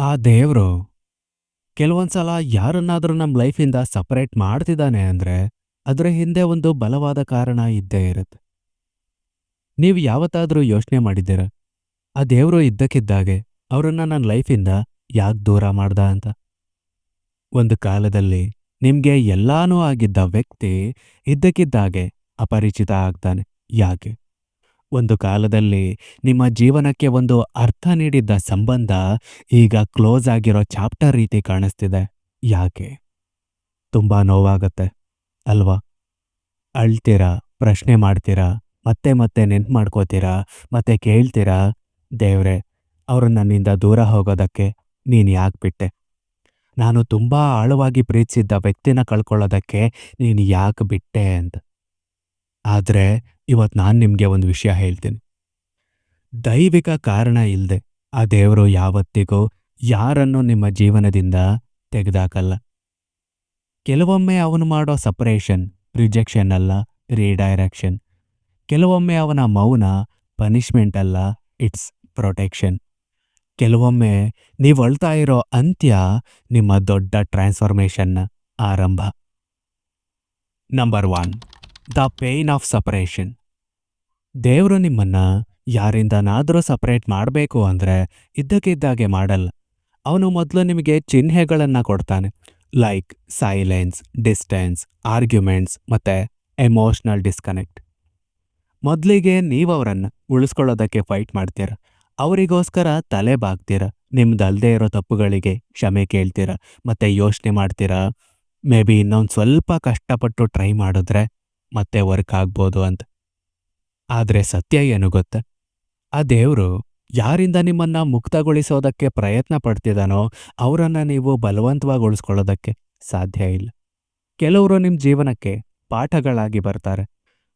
ಆ ದೇವ್ರು ಕೆಲವೊಂದ್ಸಲ ಯಾರನ್ನಾದರೂ ನಮ್ಮ ಲೈಫಿಂದ ಸಪರೇಟ್ ಮಾಡ್ತಿದ್ದಾನೆ ಅಂದ್ರೆ ಅದರ ಹಿಂದೆ ಒಂದು ಬಲವಾದ ಕಾರಣ ಇದ್ದೇ ಇರುತ್ತೆ. ನೀವು ಯಾವತ್ತಾದರೂ ಯೋಚನೆ ಮಾಡಿದ್ದೀರ? ಆ ದೇವರು ಇದ್ದಕ್ಕಿದ್ದಾಗೆ ಅವರನ್ನು ನನ್ನ ಲೈಫಿಂದ ಯಾಕೆ ದೂರ ಮಾಡ್ದ ಅಂತ? ಒಂದು ಕಾಲದಲ್ಲಿ ನಿಮಗೆ ಎಲ್ಲಾನು ಆಗಿದ್ದ ವ್ಯಕ್ತಿ ಇದ್ದಕ್ಕಿದ್ದಾಗೆ ಅಪರಿಚಿತ ಆಗ್ತಾನೆ. ಯಾಕೆ? ಒಂದು ಕಾಲದಲ್ಲಿ ನಿಮ್ಮ ಜೀವನಕ್ಕೆ ಒಂದು ಅರ್ಥ ನೀಡಿದ್ದ ಸಂಬಂಧ ಈಗ ಕ್ಲೋಸ್ ಆಗಿರೋ ಚಾಪ್ಟರ್ ರೀತಿ ಕಾಣಿಸ್ತಿದೆ. ಯಾಕೆ? ತುಂಬಾ ನೋವಾಗತ್ತೆ, ಅಲ್ವಾ? ಅಳ್ತೀರಾ, ಪ್ರಶ್ನೆ ಮಾಡ್ತೀರಾ, ಮತ್ತೆ ಮತ್ತೆ ನೆನ್ಪು ಮಾಡ್ಕೋತೀರಾ, ಮತ್ತೆ ಕೇಳ್ತೀರಾ? ದೇವ್ರೆ ಅವರು ನನ್ನಿಂದ ದೂರ ಹೋಗೋದಕ್ಕೆ ನೀನು ಯಾಕೆ ಬಿಟ್ಟೆ? ನಾನು ತುಂಬಾ ಆಳವಾಗಿ ಪ್ರೀತಿಸಿದ್ದ ವ್ಯಕ್ತಿನ ಕಳ್ಕೊಳ್ಳೋದಕ್ಕೆ ನೀನು ಯಾಕೆ ಬಿಟ್ಟೆ ಅಂತ. ಆದ್ರೆ ಇವತ್ತು ನಾನು ನಿಮಗೆ ಒಂದು ವಿಷಯ ಹೇಳ್ತೀನಿ. ದೈವಿಕ ಕಾರಣ ಇಲ್ಲದೆ ಆ ದೇವರು ಯಾವತ್ತಿಗೂ ಯಾರನ್ನು ನಿಮ್ಮ ಜೀವನದಿಂದ ತೆಗೆದಾಕಲ್ಲ. ಕೆಲವೊಮ್ಮೆ ಅವನು ಮಾಡೋ ಸಪರೇಷನ್, ರಿಜೆಕ್ಷನ್ ಅಲ್ಲ, ರೀಡೈರೆಕ್ಷನ್. ಕೆಲವೊಮ್ಮೆ ಅವನ ಮೌನ ಪನಿಷ್ಮೆಂಟ್ ಅಲ್ಲ, ಇಟ್ಸ್ ಪ್ರೊಟೆಕ್ಷನ್. ಕೆಲವೊಮ್ಮೆ ನೀವು ಅಳ್ತಾ ಇರೋ ಅಂತ್ಯ ನಿಮ್ಮ ದೊಡ್ಡ ಟ್ರಾನ್ಸ್ಫಾರ್ಮೇಷನ್ನ ಆರಂಭ. Number one, the pain of separation. ದೇವರು ನಿಮ್ಮನ್ನ ಯಾರಿಂದನಾದರೂ ಸಪರೇಟ್ ಮಾಡಬೇಕು ಅಂದ್ರೆ ಇದ್ದಕ್ಕಿದ್ದಾಗೆ ಮಾಡಲ್ಲ. ಅವನು ಮೊದಲು ನಿಮಗೆ ಚಿಹ್ನೆಗಳನ್ನು ಕೊಡ್ತಾನೆ. ಲೈಕ್ ಸೈಲೆನ್ಸ್ ಡಿಸ್ಟೆನ್ಸ್ ಆರ್ಗ್ಯುಮೆಂಟ್ಸ್ ಮತ್ತೆ ಎಮೋಷನಲ್ ಡಿಸ್ಕನೆಕ್ಟ್ ಮೊದಲಿಗೆ ನೀವು ಅವರನ್ನು ಉಳಿಸ್ಕೊಳ್ಳೋದಕ್ಕೆ ಫೈಟ್ ಮಾಡ್ತೀರ. ಅವರಿಗೋಸ್ಕರ ತಲೆ ಬಾಗ್ತೀರ. ನಿಮ್ದಲ್ದೇ ಇರೋ ತಪ್ಪುಗಳಿಗೆ ಕ್ಷಮೆ ಕೇಳ್ತೀರ. ಮತ್ತೆ ಯೋಚನೆ ಮಾಡ್ತೀರಾ. ಮೇ ಬಿ ಇನ್ನೊಂದು ಸ್ವಲ್ಪ ಕಷ್ಟಪಟ್ಟು ಟ್ರೈ ಮಾಡಿದ್ರೆ ಮತ್ತೆ ವರ್ಕ್ ಆಗ್ಬೋದು ಅಂತ. ಆದ್ರೆ ಸತ್ಯ ಏನು ಗೊತ್ತಾ? ಆ ದೇವ್ರು ಯಾರಿಂದ ನಿಮ್ಮನ್ನ ಮುಕ್ತಗೊಳಿಸೋದಕ್ಕೆ ಪ್ರಯತ್ನ ಪಡ್ತಿದ್ದಾನೋ ಅವರನ್ನ ನೀವು ಬಲವಂತವಾಗಿ ಉಳಿಸ್ಕೊಳ್ಳೋದಕ್ಕೆ ಸಾಧ್ಯ ಇಲ್ಲ. ಕೆಲವರು ನಿಮ್ಮ ಜೀವನಕ್ಕೆ ಪಾಠಗಳಾಗಿ ಬರ್ತಾರೆ.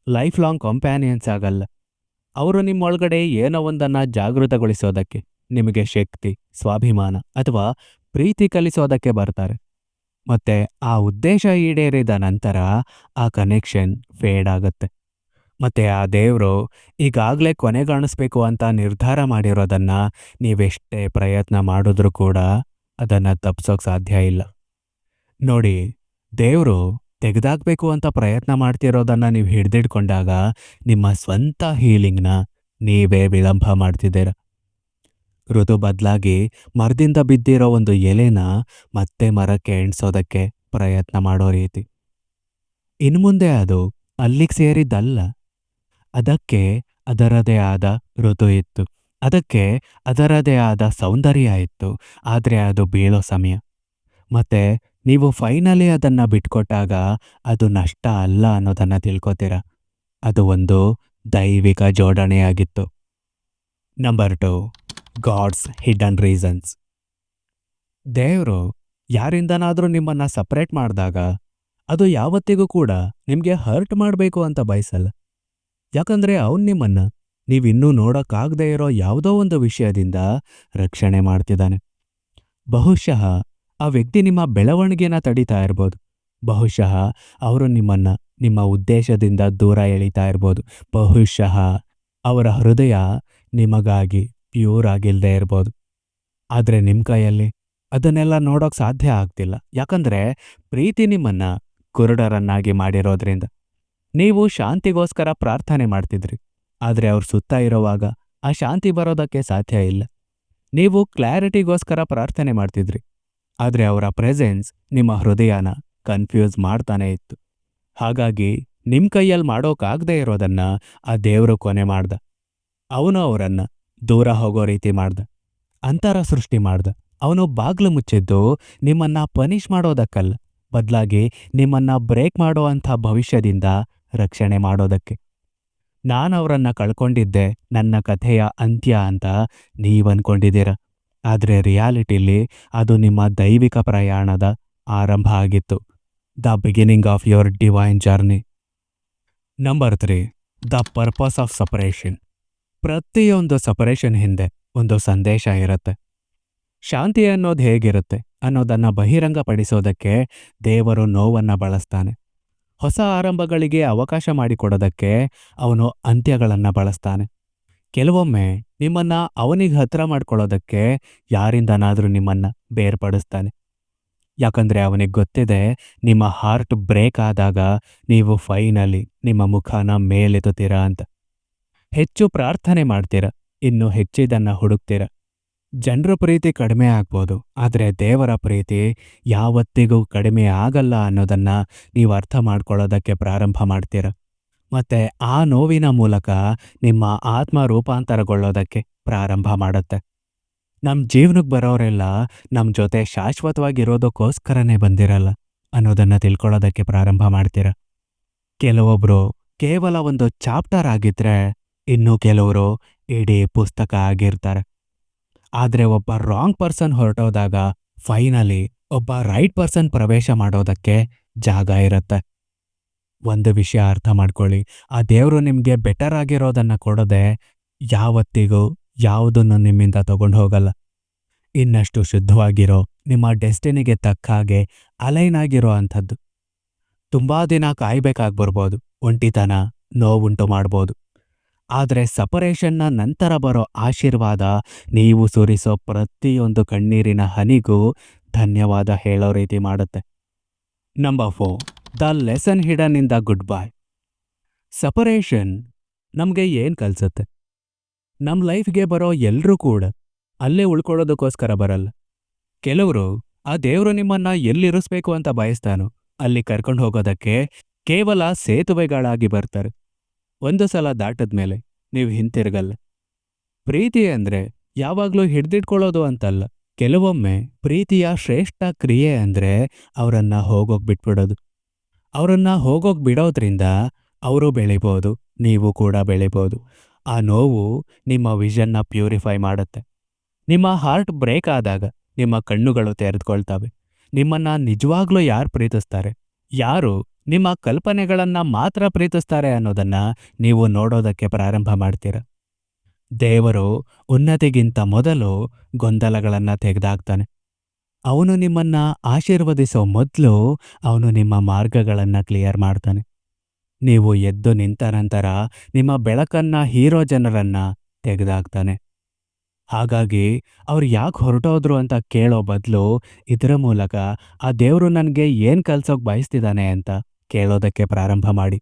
ಲೈಫ್ ಲಾಂಗ್ ಕಂಪ್ಯಾನಿಯನ್ಸ್ ಆಗಲ್ಲ. ಅವರು ನಿಮ್ಮೊಳಗಡೆ ಏನೋ ಒಂದನ್ನ ಜಾಗೃತಗೊಳಿಸೋದಕ್ಕೆ ನಿಮಗೆ ಶಕ್ತಿ, ಸ್ವಾಭಿಮಾನ ಅಥವಾ ಪ್ರೀತಿ ಕಲಿಸೋದಕ್ಕೆ ಬರ್ತಾರೆ. ಮತ್ತೆ ಆ ಉದ್ದೇಶ ಈಡೇರಿದ ನಂತರ ಆ ಕನೆಕ್ಷನ್ ಫೇಡ್ ಆಗತ್ತೆ. ಮತ್ತೆ ಆ ದೇವರು ಈಗಾಗಲೇ ಕೊನೆಗಾಣಿಸ್ಬೇಕು ಅಂತ ನಿರ್ಧಾರ ಮಾಡಿರೋದನ್ನ ನೀವೆಷ್ಟೇ ಪ್ರಯತ್ನ ಮಾಡಿದ್ರೂ ಕೂಡ ಅದನ್ನ ತಪ್ಸೋಕ್ ಸಾಧ್ಯ ಇಲ್ಲ. ನೋಡಿ, ದೇವರು ತೆಗೆದಾಕಬೇಕು ಅಂತ ಪ್ರಯತ್ನ ಮಾಡ್ತಿರೋದನ್ನ ನೀವು ಹಿಡ್ದಿಟ್ಕೊಂಡಾಗ ನಿಮ್ಮ ಸ್ವಂತ ಹೀಲಿಂಗ್ನ ನೀವೇ ವಿಳಂಬ ಮಾಡ್ತಿದ್ದೀರ. ಋತು ಬದಲಾಗಿ ಮರದಿಂದ ಬಿದ್ದಿರೋ ಒಂದು ಎಲೆನ ಮತ್ತೆ ಮರಕ್ಕೆ ಎಣಿಸೋದಕ್ಕೆ ಪ್ರಯತ್ನ ಮಾಡೋ ರೀತಿ. ಇನ್ಮುಂದೆ ಅದು ಅಲ್ಲಿಗೆ ಸೇರಿದ್ದಲ್ಲ. ಅದಕ್ಕೆ ಅದರದೇ ಆದ ಋತು ಇತ್ತು ಅದಕ್ಕೆ ಅದರದೇ ಆದ ಸೌಂದರ್ಯ ಇತ್ತು. ಆದರೆ ಅದು ಬೀಳೋ ಸಮಯ. ಮತ್ತೆ ನೀವು ಫೈನಲಿ ಅದನ್ನ ಬಿಟ್ಕೊಟ್ಟಾಗ ಅದು ನಷ್ಟ ಅಲ್ಲ ಅನ್ನೋದನ್ನ ತಿಳ್ಕೊತೀರ? ಅದು ಒಂದು ದೈವಿಕ ಜೋಡಣೆಯಾಗಿತ್ತು. Number two God's hidden reasons ದೇವರು ಯಾರಿಂದನಾದರೂ ನಿಮ್ಮನ್ನ ಸಪ್ರೇಟ್ ಮಾಡಿದಾಗ ಅದು ಯಾವತ್ತಿಗೂ ಕೂಡ ನಿಮಗೆ ಹರ್ಟ್ ಮಾಡಬೇಕು ಅಂತ ಬಯಸಲ್ಲ. ಯಾಕಂದ್ರೆ ಅವನ್ ನಿಮ್ಮನ್ನ ನೀವಿನ್ನೂ ನೋಡೋಕ್ಕಾಗದೇ ಇರೋ ಯಾವುದೋ ಒಂದು ವಿಷಯದಿಂದ ರಕ್ಷಣೆ ಮಾಡ್ತಿದ್ದಾನೆ. ಬಹುಶಃ ಆ ವ್ಯಕ್ತಿ ನಿಮ್ಮ ಬೆಳವಣಿಗೆನ ತಡೀತಾ ಇರ್ಬೋದು. ಬಹುಶಃ ಅವರು ನಿಮ್ಮನ್ನ ನಿಮ್ಮ ಉದ್ದೇಶದಿಂದ ದೂರ ಎಳಿತಾ ಇರ್ಬೋದು. ಬಹುಶಃ ಅವರ ಹೃದಯ ನಿಮಗಾಗಿ ಪ್ಯೂರ್ ಆಗಿಲ್ಲದೆ ಇರ್ಬೋದು. ಆದರೆ ನಿಮ್ಮ ಕೈಯಲ್ಲಿ ಅದನ್ನೆಲ್ಲ ನೋಡೋಕ್ಕೆ ಸಾಧ್ಯ ಆಗ್ತಿಲ್ಲ. ಯಾಕಂದ್ರೆ ಪ್ರೀತಿ ನಿಮ್ಮನ್ನ ಕುರುಡರನ್ನಾಗಿ ಮಾಡಿರೋದ್ರಿಂದ. ನೀವು ಶಾಂತಿಗೋಸ್ಕರ ಪ್ರಾರ್ಥನೆ ಮಾಡ್ತಿದ್ರಿ. ಆದರೆ ಅವ್ರ ಸುತ್ತ ಇರೋವಾಗ ಆ ಶಾಂತಿ ಬರೋದಕ್ಕೆ ಸಾಧ್ಯ ಇಲ್ಲ. ನೀವು ಕ್ಲಾರಿಟಿಗೋಸ್ಕರ ಪ್ರಾರ್ಥನೆ ಮಾಡ್ತಿದ್ರಿ. ಆದರೆ ಅವರ ಪ್ರೆಸೆನ್ಸ್ ನಿಮ್ಮ ಹೃದಯನ ಕನ್ಫ್ಯೂಸ್ ಮಾಡ್ತಾನೇ ಇತ್ತು. ಹಾಗಾಗಿ ನಿಮ್ಮ ಕೈಯಲ್ಲಿ ಮಾಡೋಕ್ಕಾಗದೇ ಇರೋದನ್ನ ಆ ದೇವರು ಕೊನೆ ಮಾಡ್ದ. ಅವನು ಅವರನ್ನ ದೂರ ಹೋಗೋ ರೀತಿ ಮಾಡ್ದ. ಅಂತರ ಸೃಷ್ಟಿ ಮಾಡ್ದ. ಅವನು ಬಾಗ್ಲು ಮುಚ್ಚಿದ್ದು ನಿಮ್ಮನ್ನ ಪನಿಷ್ ಮಾಡೋದಕ್ಕಲ್ಲ. ಬದಲಾಗಿ ನಿಮ್ಮನ್ನ ಬ್ರೇಕ್ ಮಾಡೋ ಅಂಥ ಭವಿಷ್ಯದಿಂದ ರಕ್ಷಣೆ ಮಾಡೋದಕ್ಕೆ. ನಾನವರನ್ನ ಕಳ್ಕೊಂಡಿದ್ದೆ, ನನ್ನ ಕಥೆಯ ಅಂತ್ಯ ಅಂತ ನೀವು ಅನ್ಕೊಂಡಿದೀರ ಆದರೆ ರಿಯಾಲಿಟಿಲಿ ಅದು ನಿಮ್ಮ ದೈವಿಕ ಪ್ರಯಾಣದ ಆರಂಭ ಆಗಿತ್ತು. The beginning of your divine journey. Number three, the purpose of separation. ಪ್ರತಿಯೊಂದು ಸಪರೇಷನ್ ಹಿಂದೆ ಒಂದು ಸಂದೇಶ ಇರುತ್ತೆ. ಶಾಂತಿ ಅನ್ನೋದು ಹೇಗಿರುತ್ತೆ ಅನ್ನೋದನ್ನ ಬಹಿರಂಗಪಡಿಸೋದಕ್ಕೆ ದೇವರು ನೋವನ್ನ ಬಳಸ್ತಾನೆ. ಹೊಸ ಆರಂಭಗಳಿಗೆ ಅವಕಾಶ ಮಾಡಿಕೊಡೋದಕ್ಕೆ ಅವನು ಅಂತ್ಯಗಳನ್ನು ಬಳಸ್ತಾನೆ. ಕೆಲವೊಮ್ಮೆ ನಿಮ್ಮನ್ನ ಅವನಿಗೆ ಹತ್ರ ಮಾಡ್ಕೊಳ್ಳೋದಕ್ಕೆ ಯಾರಿಂದನಾದರೂ ನಿಮ್ಮನ್ನ ಬೇರ್ಪಡಿಸ್ತಾನೆ. ಯಾಕಂದ್ರೆ ಅವನಿಗೆ ಗೊತ್ತಿದೆ, ನಿಮ್ಮ ಹಾರ್ಟ್ ಬ್ರೇಕ್ ಆದಾಗ ನೀವು ಫೈನಲಿ ನಿಮ್ಮ ಮುಖನ ಮೇಲೆತ್ತುತ್ತೀರಾ ಅಂತ. ಹೆಚ್ಚು ಪ್ರಾರ್ಥನೆ ಮಾಡ್ತೀರ, ಇನ್ನು ಹೆಚ್ಚಿದನ್ನ ಹುಡುಕ್ತೀರ. ಜನರ ಪ್ರೀತಿ ಕಡಿಮೆ ಆಗ್ಬೋದು, ಆದರೆ ದೇವರ ಪ್ರೀತಿ ಯಾವತ್ತಿಗೂ ಕಡಿಮೆ ಆಗಲ್ಲ ಅನ್ನೋದನ್ನ ನೀವು ಅರ್ಥ ಮಾಡ್ಕೊಳ್ಳೋದಕ್ಕೆ ಪ್ರಾರಂಭ ಮಾಡ್ತೀರ. ಮತ್ತೆ ಆ ನೋವಿನ ಮೂಲಕ ನಿಮ್ಮ ಆತ್ಮ ರೂಪಾಂತರಗೊಳ್ಳೋದಕ್ಕೆ ಪ್ರಾರಂಭ ಮಾಡುತ್ತೆ. ನಮ್ಮ ಜೀವನಕ್ಕೆ ಬರೋರೆಲ್ಲ ನಮ್ಮ ಜೊತೆ ಶಾಶ್ವತವಾಗಿರೋದಕ್ಕೋಸ್ಕರನೇ ಬಂದಿರಲ್ಲ ಅನ್ನೋದನ್ನ ತಿಳ್ಕೊಳ್ಳೋದಕ್ಕೆ ಪ್ರಾರಂಭ ಮಾಡ್ತೀರ. ಕೆಲವೊಬ್ಬರು ಕೇವಲ ಒಂದು ಚಾಪ್ಟರ್ ಆಗಿದ್ರೆ ಇನ್ನು ಕೆಲವರು ಇಡೀ ಪುಸ್ತಕ ಆಗಿರ್ತಾರೆ. ಆದ್ರೆ ಒಬ್ಬ ರಾಂಗ್ ಪರ್ಸನ್ ಹೊರಟೋದಾಗ ಫೈನಲಿ ಒಬ್ಬ ರೈಟ್ ಪರ್ಸನ್ ಪ್ರವೇಶ ಮಾಡೋದಕ್ಕೆ ಜಾಗ ಇರುತ್ತೆ. ಒಂದು ವಿಷಯ ಅರ್ಥ ಮಾಡ್ಕೊಳ್ಳಿ. ಆ ದೇವರು ನಿಮಗೆ ಬೆಟರ್ ಆಗಿರೋದನ್ನು ಕೊಡದೆ ಯಾವತ್ತಿಗೂ ಯಾವುದನ್ನು ನಿಮ್ಮಿಂದ ತಗೊಂಡು ಹೋಗಲ್ಲ. ಇನ್ನಷ್ಟು ಶುದ್ಧವಾಗಿರೋ, ನಿಮ್ಮ ಡೆಸ್ಟಿನಿಗೆ ತಕ್ಕ ಹಾಗೆ ಅಲೈನ್ ಆಗಿರೋ ಅಂಥದ್ದು. ತುಂಬಾ ದಿನ ಕಾಯ್ಬೇಕಾಗಿ ಬರ್ಬೋದು ಒಂಟಿತನ, ನೋವುಂಟು ಮಾಡ್ಬೋದು. ಆದರೆ ಸಪರೇಷನ್ನ ನಂತರ ಬರೋ ಆಶೀರ್ವಾದ ನೀವು ಸುರಿಸೋ ಪ್ರತಿಯೊಂದು ಕಣ್ಣೀರಿನ ಹನಿಗೂ ಧನ್ಯವಾದ ಹೇಳೋ ರೀತಿ ಮಾಡುತ್ತೆ. Number four the lesson hidden in the goodbye separation ನಮಗೆ ಏನು ಕಲಿಸುತ್ತೆ? ನಮ್ಮ ಲೈಫ್ಗೆ ಬರೋ ಎಲ್ಲರೂ ಕೂಡ ಅಲ್ಲೇ ಉಳ್ಕೊಳ್ಳೋದಕ್ಕೋಸ್ಕರ ಬರಲ್ಲ. ಕೆಲವರು ಆ ದೇವರು ನಿಮ್ಮನ್ನ ಎಲ್ಲಿರಿಸ್ಬೇಕು ಅಂತ ಬಯಸ್ತಾನೋ ಅಲ್ಲಿ ಕರ್ಕೊಂಡು ಹೋಗೋದಕ್ಕೆ ಕೇವಲ ಸೇತುವೆಗಳಾಗಿ ಬರ್ತಾರೆ. ಒಂದು ಸಲ ದಾಟದ ಮೇಲೆ ನೀವು ಹಿಂತಿರುಗಲ್ಲ. ಪ್ರೀತಿ ಅಂದ್ರೆ ಯಾವಾಗಲೂ ಹಿಡ್ದಿಟ್ಕೊಳ್ಳೋದು ಅಂತಲ್ಲ. ಕೆಲವೊಮ್ಮೆ ಪ್ರೀತಿಯ ಶ್ರೇಷ್ಠ ಕ್ರಿಯೆ ಅಂದ್ರೆ ಅವರನ್ನು ಹೋಗೋಗಿ ಬಿಟ್ಬಿಡೋದು. ಅವರನ್ನು ಹೋಗೋಗಿ ಬಿಡೋದ್ರಿಂದ ಅವರು ಬೆಳಿಬೋದು, ನೀವು ಕೂಡ ಬೆಳಿಬೋದು. ಆ ನೋವು ನಿಮ್ಮ ವಿಷನ್ನ ಪ್ಯೂರಿಫೈ ಮಾಡುತ್ತೆ. ನಿಮ್ಮ ಹಾರ್ಟ್ ಬ್ರೇಕ್ ಆದಾಗ ನಿಮ್ಮ ಕಣ್ಣುಗಳು ತೆರೆದುಕೊಳ್ತವೆ. ನಿಮ್ಮನ್ನ ನಿಜವಾಗ್ಲೂ ಯಾರು ಪ್ರೀತಿಸ್ತಾರೆ? ಯಾರು ನಿಮ್ಮ ಕಲ್ಪನೆಗಳನ್ನ ಮಾತ್ರ ಪ್ರೀತಿಸ್ತಾರೆ ಅನ್ನೋದನ್ನ ನೀವು ನೋಡೋದಕ್ಕೆ ಪ್ರಾರಂಭ ಮಾಡ್ತೀರ. ದೇವರು ಉನ್ನತಿಗಿಂತ ಮೊದಲು ಗೊಂದಲಗಳನ್ನ ತೆಗೆದಾಕ್ತಾನೆ. ಅವನು ನಿಮ್ಮನ್ನ ಆಶೀರ್ವದಿಸೋ ಮೊದಲು ಅವನು ನಿಮ್ಮ ಮಾರ್ಗಗಳನ್ನ ಕ್ಲಿಯರ್ ಮಾಡ್ತಾನೆ. ನೀವು ಎದ್ದು ನಿಂತ ನಂತರ ನಿಮ್ಮ ಬೆಳಕನ್ನ ಹೀರೋ ಜನರನ್ನ ತೆಗೆದಾಕ್ತಾನೆ. ಹಾಗಾಗಿ ಅವ್ರು ಯಾಕೆ ಹೊರಟೋದ್ರು ಅಂತ ಕೇಳೋ ಬದಲು ಇದರ ಮೂಲಕ ಆ ದೇವರು ನನಗೆ ಏನು ಕಲ್ಸೋಕ್ ಬಯಸ್ತಿದ್ದಾನೆ ಅಂತ ಕೇಳೋದಕ್ಕೆ ಪ್ರಾರಂಭ ಮಾಡಿ.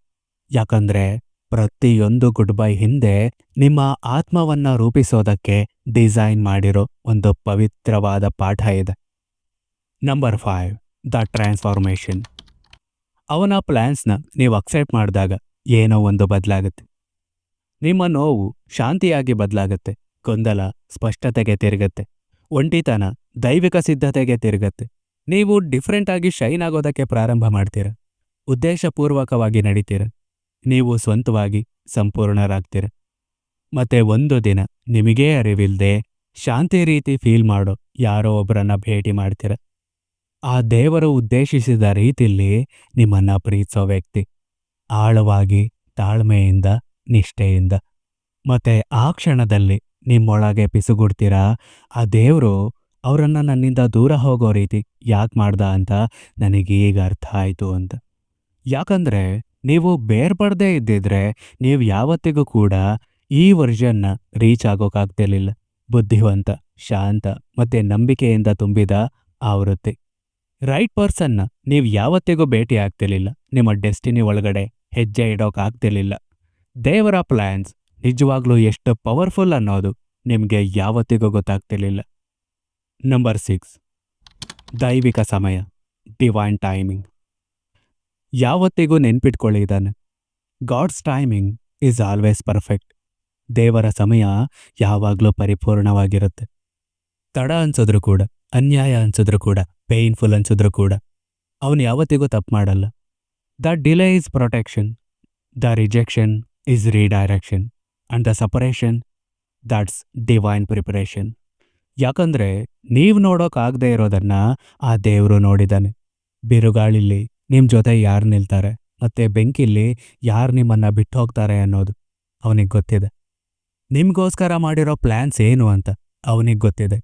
ಯಾಕಂದ್ರೆ ಪ್ರತಿಯೊಂದು ಗುಡ್ ಬೈ ಹಿಂದೆ ನಿಮ್ಮ ಆತ್ಮವನ್ನ ರೂಪಿಸೋದಕ್ಕೆ ಡಿಸೈನ್ ಮಾಡಿರೋ ಒಂದು ಪವಿತ್ರವಾದ ಪಾಠ ಇದೆ. ನಂಬರ್ ಫೈವ್ ದ ಟ್ರಾನ್ಸ್ಫಾರ್ಮೇಷನ್ ಅವನ ಪ್ಲ್ಯಾನ್ಸ್ನ ನೀವು ಅಕ್ಸೆಪ್ಟ್ ಮಾಡಿದಾಗ ಏನೋ ಒಂದು ಬದಲಾಗುತ್ತೆ. ನಿಮ್ಮ ನೋವು ಶಾಂತಿಯಾಗಿ ಬದಲಾಗುತ್ತೆ. ಗೊಂದಲ ಸ್ಪಷ್ಟತೆಗೆ ತಿರುಗತ್ತೆ. ಒಂಟಿತನ ದೈವಿಕ ಸಿದ್ಧತೆಗೆ ತಿರುಗತ್ತೆ. ನೀವು ಡಿಫ್ರೆಂಟ್ ಆಗಿ ಶೈನ್ ಆಗೋದಕ್ಕೆ ಪ್ರಾರಂಭ ಮಾಡ್ತೀರ? ಉದ್ದೇಶಪೂರ್ವಕವಾಗಿ ನಡೀತೀರ? ನೀವು ಸ್ವಂತವಾಗಿ ಸಂಪೂರ್ಣರಾಗ್ತೀರ? ಮತ್ತೆ ಒಂದು ದಿನ ನಿಮಗೇ ಅರಿವಿಲ್ದೆ ಶಾಂತಿ ರೀತಿ ಫೀಲ್ ಮಾಡೋ ಯಾರೋ ಒಬ್ಬರನ್ನ ಭೇಟಿ ಮಾಡ್ತೀರ? ಆ ದೇವರು ಉದ್ದೇಶಿಸಿದ ರೀತಿಯಲ್ಲಿ ನಿಮ್ಮನ್ನ ಪ್ರೀತಿಸೋ ವ್ಯಕ್ತಿ ಆಳವಾಗಿ, ತಾಳ್ಮೆಯಿಂದ, ನಿಷ್ಠೆಯಿಂದ. ಮತ್ತೆ ಆ ಕ್ಷಣದಲ್ಲಿ ನಿಮ್ಮೊಳಗೆ ಪಿಸುಗುಡ್ತೀರಾ? ಆ ದೇವರು ಅವರನ್ನು ನನ್ನಿಂದ ದೂರ ಹೋಗೋ ರೀತಿ ಯಾಕೆ ಮಾಡ್ದ ಅಂತ ನನಗೀಗ ಅರ್ಥ ಆಯಿತು ಅಂತ. ಯಾಕಂದ್ರೆ ನೀವು ಬೇರ್ಪಡದೇ ಇದ್ದಿದ್ರೆ ನೀವು ಯಾವತ್ತಿಗೂ ಕೂಡ ಈ ವರ್ಷನ್ನ ರೀಚ್ ಆಗೋಕ್ಕಾಗ್ತಿರ್ಲಿಲ್ಲ ಬುದ್ಧಿವಂತ, ಶಾಂತ ಮತ್ತೆ ನಂಬಿಕೆಯಿಂದ ತುಂಬಿದ ಆವೃತ್ತಿ ರೈಟ್ ಪರ್ಸನ್ನ ನೀವು ಯಾವತ್ತಿಗೂ ಭೇಟಿ ಆಗ್ತಿರ್ಲಿಲ್ಲ. ನಿಮ್ಮ ಡೆಸ್ಟಿನಿ ಒಳಗಡೆ ಹೆಜ್ಜೆ ಇಡೋಕ್ಕಾಗ್ತಿರ್ಲಿಲ್ಲ ದೇವರ ಪ್ಲ್ಯಾನ್ಸ್ ನಿಜವಾಗ್ಲೂ ಎಷ್ಟು ಪವರ್ಫುಲ್ ಅನ್ನೋದು ನಿಮಗೆ ಯಾವತ್ತಿಗೂ ಗೊತ್ತಾಗ್ತಿರ್ಲಿಲ್ಲ. ನಂಬರ್ ಸಿಕ್ಸ್ ದೈವಿಕ ಸಮಯ ಡಿವೈನ್ ಟೈಮಿಂಗ್ ಯಾವತ್ತಿಗೂ ನೆನ್ಪಿಟ್ಕೊಳ್ಳಿ God's timing is always perfect ದೇವರ ಸಮಯ ಯಾವಾಗಲೂ ಪರಿಪೂರ್ಣವಾಗಿರುತ್ತೆ. ತಡ ಅನ್ಸಿದ್ರು ಕೂಡ, ಅನ್ಯಾಯ ಅನ್ಸಿದ್ರು ಕೂಡ ಪೇಯ್ನ್ಫುಲ್ ಅನ್ಸಿದ್ರು ಕೂಡ, ಅವನು ಯಾವತ್ತಿಗೂ ತಪ್ಪು ಮಾಡಲ್ಲ. The delay is protection the rejection is redirection and the separation that's divine preparation ಯಾಕಂದ್ರೆ, ನೀವು ನೋಡೋಕ್ಕಾಗದೇ ಇರೋದನ್ನ ಆ ದೇವರು ನೋಡಿದ್ದಾನೆ ಬಿರುಗಾಳಿಲಿ ನಿಮ್ ಜೊತೆ ಯಾರು ನಿಲ್ತಾರೆ? ಮತ್ತೆ ಬೆಂಕಿಲಿ ಯಾರು ನಿಮ್ಮನ್ನ ಬಿಟ್ಟು ಹೋಗ್ತಾರೆ ಅನ್ನೋದು ಅವನಿಗೆ ಗೊತ್ತಿದೆ. ನಿಮಗೋಸ್ಕರ ಮಾಡಿರೋ ಪ್ಲ್ಯಾನ್ಸ್ ಏನು ಅಂತ ಅವನಿಗೆ ಗೊತ್ತಿದೆ.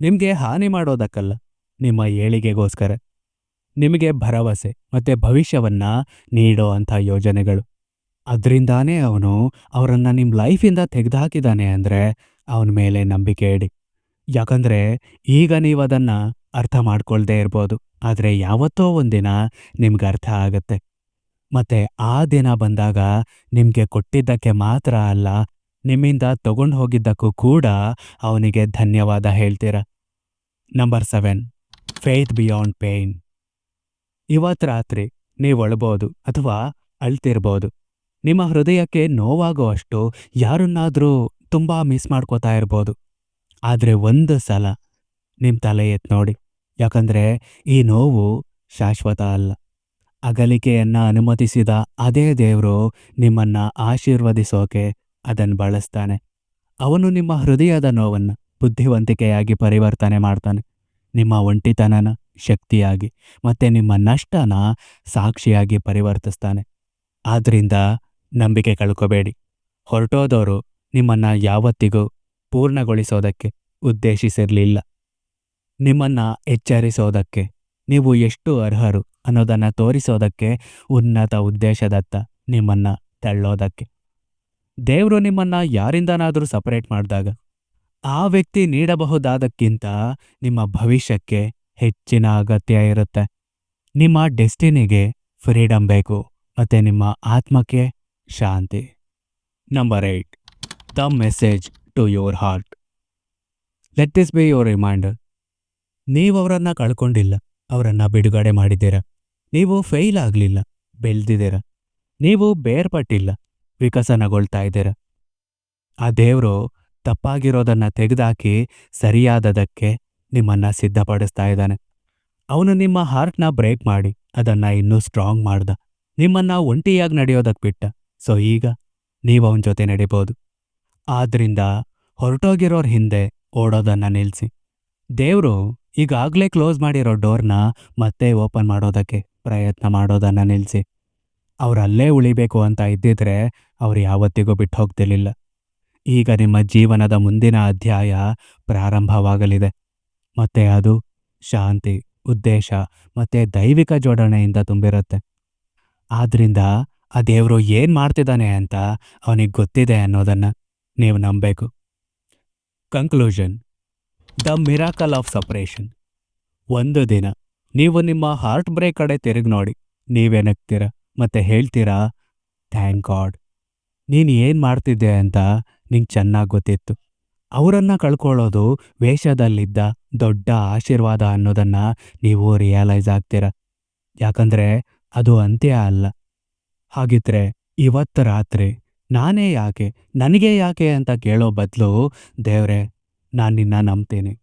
ನಿಮಗೆ ಹಾನಿ ಮಾಡೋದಕ್ಕಲ್ಲ, ನಿಮ್ಮ ಏಳಿಗೆಗೋಸ್ಕರ. ನಿಮಗೆ ಭರವಸೆ ಮತ್ತೆ ಭವಿಷ್ಯವನ್ನ ನೀಡೋ ಅಂಥ ಯೋಜನೆಗಳು. ಅದರಿಂದಾನೇ ಅವನು ಅವರನ್ನು ನಿಮ್ಮ ಲೈಫಿಂದ ತೆಗೆದುಹಾಕಿದ್ದಾನೆ ಅಂದರೆ ಅವನ ಮೇಲೆ ನಂಬಿಕೆ ಇಡಿ. ಯಾಕಂದ್ರೆ ಈಗ ನೀವು ಅದನ್ನ ಅರ್ಥ ಮಾಡ್ಕೊಳ್ದೇ ಇರ್ಬೋದು. ಆದರೆ ಯಾವತ್ತೋ ಒಂದಿನ ನಿಮ್ಗೆ ಅರ್ಥ ಆಗತ್ತೆ. ಮತ್ತೆ ಆ ದಿನ ಬಂದಾಗ ನಿಮಗೆ ಕೊಟ್ಟಿದ್ದಕ್ಕೆ ಮಾತ್ರ ಅಲ್ಲ, ನಿಮ್ಮಿಂದ ತಗೊಂಡು ಹೋಗಿದ್ದಕ್ಕೂ ಕೂಡ ಅವನಿಗೆ ಧನ್ಯವಾದ ಹೇಳ್ತೀರ. Number seven, faith beyond pain. ಇವತ್ತು ರಾತ್ರಿ ನೀವು ಅಳ್ಬೋದು ಅಥವಾ ಅಳ್ತಿರ್ಬೋದು. ನಿಮ್ಮ ಹೃದಯಕ್ಕೆ ನೋವಾಗುವಷ್ಟು ಯಾರನ್ನಾದರೂ ತುಂಬ ಮಿಸ್ ಮಾಡ್ಕೋತಾ ಇರ್ಬೋದು. ಆದರೆ ಒಂದು ಸಲ ನಿಮ್ಮ ತಲೆ ಎತ್ತು ನೋಡಿ. ಯಾಕಂದರೆ ಈ ನೋವು ಶಾಶ್ವತ ಅಲ್ಲ. ಅಗಲಿಕೆಯನ್ನ ಅನುಮತಿಸಿದ ಅದೇ ದೇವರು ನಿಮ್ಮನ್ನ ಆಶೀರ್ವದಿಸೋಕೆ ಅದನ್ನು ಬಳಸ್ತಾನೆ. ಅವನು ನಿಮ್ಮ ಹೃದಯದ ನೋವನ್ನು ಬುದ್ಧಿವಂತಿಕೆಯಾಗಿ ಪರಿವರ್ತನೆ ಮಾಡ್ತಾನೆ. ನಿಮ್ಮ ಒಂಟಿತನನ ಶಕ್ತಿಯಾಗಿ ಮತ್ತೆ ನಿಮ್ಮ ನಷ್ಟನ ಸಾಕ್ಷಿಯಾಗಿ ಪರಿವರ್ತಿಸ್ತಾನೆ. ಆದ್ದರಿಂದ ನಂಬಿಕೆ ಕಳ್ಕೋಬೇಡಿ. ಹೊರಟೋದವರು ನಿಮ್ಮನ್ನ ಯಾವತ್ತಿಗೂ ಪೂರ್ಣಗೊಳಿಸೋದಕ್ಕೆ ಉದ್ದೇಶಿಸಿರಲಿಲ್ಲ. ನಿಮ್ಮನ್ನ ಎಚ್ಚರಿಸೋದಕ್ಕೆ, ನೀವು ಎಷ್ಟು ಅರ್ಹರು ಅನ್ನೋದನ್ನ ತೋರಿಸೋದಕ್ಕೆ ಉನ್ನತ ಉದ್ದೇಶದತ್ತ ನಿಮ್ಮನ್ನ ತಳ್ಳೋದಕ್ಕೆ. ದೇವರು ನಿಮ್ಮನ್ನ ಯಾರಿಂದನಾದರೂ ಸಪರೇಟ್ ಮಾಡಿದಾಗ, ಆ ವ್ಯಕ್ತಿ ನೀಡಬಹುದಾದಕ್ಕಿಂತ ನಿಮ್ಮ ಭವಿಷ್ಯಕ್ಕೆ ಹೆಚ್ಚಿನ ಅಗತ್ಯ ಇರುತ್ತೆ. ನಿಮ್ಮ ಡೆಸ್ಟಿನಿಗೆ ಫ್ರೀಡಮ್ ಬೇಕು, ಮತ್ತು ನಿಮ್ಮ ಆತ್ಮಕ್ಕೆ ಶಾಂತಿ. Number eight, the message to your heart. Let this be your reminder ನೀವು ಅವರನ್ನ ಕಳ್ಕೊಂಡಿಲ್ಲ, ಅವರನ್ನ ಬಿಡುಗಡೆ ಮಾಡಿದ್ದೀರ. ನೀವು ಫೇಲ್ ಆಗಲಿಲ್ಲ, ಬೆಳೆದಿದ್ದೀರ. ನೀವು ಬೇರ್ಪಟ್ಟಿಲ್ಲ, ವಿಕಸನಗೊಳ್ತಾ ಇದ್ದೀರ. ಆ ದೇವರು ತಪ್ಪಾಗಿರೋದನ್ನ ತೆಗೆದಾಕಿ ಸರಿಯಾದದಕ್ಕೆ ನಿಮ್ಮನ್ನ ಸಿದ್ಧಪಡಿಸ್ತಾ ಇದ್ದಾನೆ. ಅವನು ನಿಮ್ಮ ಹಾರ್ಟ್ನ ಬ್ರೇಕ್ ಮಾಡಿ, ಅದನ್ನ ಇನ್ನೂ ಸ್ಟ್ರಾಂಗ್ ಮಾಡ್ದ. ನಿಮ್ಮನ್ನ ಒಂಟಿಯಾಗಿ ನಡೆಯೋದಕ್ಕೆ ಬಿಟ್ಟ. ಸೊ ಈಗ ನೀವು ಅವನ ಜೊತೆ ನಡೀಬೋದು. ಆದ್ದರಿಂದ ಹೊರಟೋಗಿರೋರ್ ಹಿಂದೆ ಓಡೋದನ್ನು ನಿಲ್ಸಿ. ದೇವರು ಈಗಾಗಲೇ ಕ್ಲೋಸ್ ಮಾಡಿರೋ ಡೋರ್ನ ಮತ್ತೆ ಓಪನ್ ಮಾಡೋದಕ್ಕೆ ಪ್ರಯತ್ನ ಮಾಡೋದನ್ನ ನಿಲ್ಲಿಸಿ ಅವರಲ್ಲೇ ಉಳಿಬೇಕು ಅಂತ ಇದ್ದಿದ್ರೆ ಅವ್ರು ಯಾವತ್ತಿಗೂ ಬಿಟ್ಟು ಹೋಗ್ತಿರ್ಲಿಲ್ಲ. ಈಗ ನಿಮ್ಮ ಜೀವನದ ಮುಂದಿನ ಅಧ್ಯಾಯ ಪ್ರಾರಂಭವಾಗಲಿದೆ. ಮತ್ತೆ ಅದು ಶಾಂತಿ, ಉದ್ದೇಶ ಮತ್ತೆ ದೈವಿಕ ಜೋಡಣೆಯಿಂದ ತುಂಬಿರುತ್ತೆ. ಆದ್ರಿಂದ ಆ ದೇವರು ಏನ್ ಮಾಡ್ತಿದ್ದಾನೆ ಅಂತ ಅವನಿಗೆ ಗೊತ್ತಿದೆ ಅನ್ನೋದನ್ನ ನೀವು ನಂಬಬೇಕು. Conclusion the miracle of separation. ಒಂದು ದಿನ, ನೀವು ನಿಮ್ಮ ಹಾರ್ಟ್ ಬ್ರೇಕ್ ಕಡೆ ತಿರುಗಿ ನೋಡಿ ನೀವೇ ನಗ್ತೀರ ಮತ್ತೆ ಹೇಳ್ತೀರಾ, ಥ್ಯಾಂಕ್ ಗಾಡ್, ನೀನು ಏನು ಮಾಡ್ತಿದ್ದೆ ಅಂತ ನಿಂಗೆ ಚೆನ್ನಾಗಿ ಗೊತ್ತಿತ್ತು. ಅವರನ್ನು ಕಳ್ಕೊಳ್ಳೋದು ವೇಷದಲ್ಲಿದ್ದ ದೊಡ್ಡ ಆಶೀರ್ವಾದ ಅನ್ನೋದನ್ನು ನೀವು ರಿಯಲೈಸ್ ಆಗ್ತೀರ. ಯಾಕಂದರೆ ಅದು ಅಂತ್ಯ ಅಲ್ಲ. ಹಾಗಿದ್ರೆ ಇವತ್ತು ರಾತ್ರಿ ನಾನೇ ಯಾಕೆ, ನನಗೆ ಯಾಕೆ ಅಂತ ಕೇಳೋ ಬದಲು ದೇವ್ರೆ ನಾನು ನಿನ್ನ ನಂಬ್ತೀನಿ.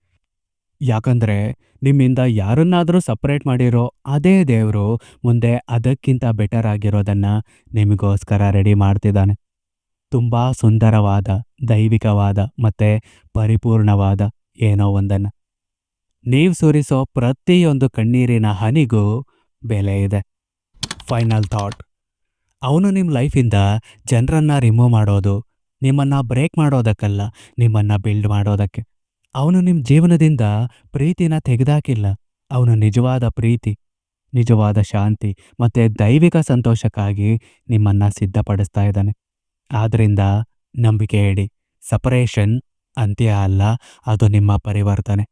ಯಾಕಂದ್ರೆ ನಿಮ್ಮಿಂದ ಯಾರನ್ನಾದರೂ ಸಪ್ರೇಟ್ ಮಾಡಿರೋ ಅದೇ ದೇವರು ಮುಂದೆ ಅದಕ್ಕಿಂತ ಬೆಟರ್ ಆಗಿರೋದನ್ನ ನಿಮಗೋಸ್ಕರ ರೆಡಿ ಮಾಡ್ತಿದ್ದಾನೆ. ತುಂಬಾ ಸುಂದರವಾದ, ದೈವಿಕವಾದ ಮತ್ತೆ ಪರಿಪೂರ್ಣವಾದ ಏನೋ ಒಂದನ್ನು. ನೀವು ಸುರಿಸೋ ಪ್ರತಿಯೊಂದು ಕಣ್ಣೀರಿನ ಹನಿಗೂ ಬೆಲೆ ಇದೆ. ಫೈನಲ್ ಥಾಟ್ ಅವನು ನಿಮ್ಮ ಲೈಫಿಂದ ಜನರನ್ನು ರಿಮೂವ್ ಮಾಡೋದು ನಿಮ್ಮನ್ನ ಬ್ರೇಕ್ ಮಾಡೋದಕ್ಕಲ್ಲ, ನಿಮ್ಮನ್ನ ಬಿಲ್ಡ್ ಮಾಡೋದಕ್ಕೆ. ಅವನು ನಿಮ್ಮ ಜೀವನದಿಂದ ಪ್ರೀತಿನ ತೆಗೆದಾಕಿಲ್ಲ. ಅವನು ನಿಜವಾದ ಪ್ರೀತಿ, ನಿಜವಾದ ಶಾಂತಿ ಮತ್ತೆ ದೈವಿಕ ಸಂತೋಷಕ್ಕಾಗಿ ನಿಮ್ಮನ್ನ ಸಿದ್ಧಪಡಿಸ್ತಾ ಇದ್ದಾನೆ. ಆದ್ದರಿಂದ ನಂಬಿಕೆ ಇಡಿ ಸಪರೇಷನ್ ಅಂತ್ಯ ಅಲ್ಲ, ಅದು ನಿಮ್ಮ ಪರಿವರ್ತನೆ.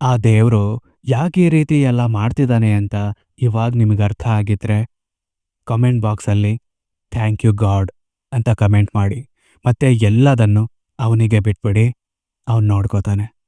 ಆ ದೇವರು ಯಾಕೆ ಈ ರೀತಿ ಎಲ್ಲ ಮಾಡ್ತಿದ್ದಾನೆ ಅಂತ ಇವಾಗ ನಿಮಗೆ ಅರ್ಥ ಆಗಿದ್ರೆ ಕಮೆಂಟ್ ಬಾಕ್ಸಲ್ಲಿ ಥ್ಯಾಂಕ್ ಯು ಗಾಡ್ ಅಂತ ಕಮೆಂಟ್ ಮಾಡಿ. ಮತ್ತೆ ಎಲ್ಲದನ್ನು ಅವನಿಗೆ ಬಿಟ್ಬಿಡಿ. ಅವನು ನೋಡ್ಕೋತಾನೆ.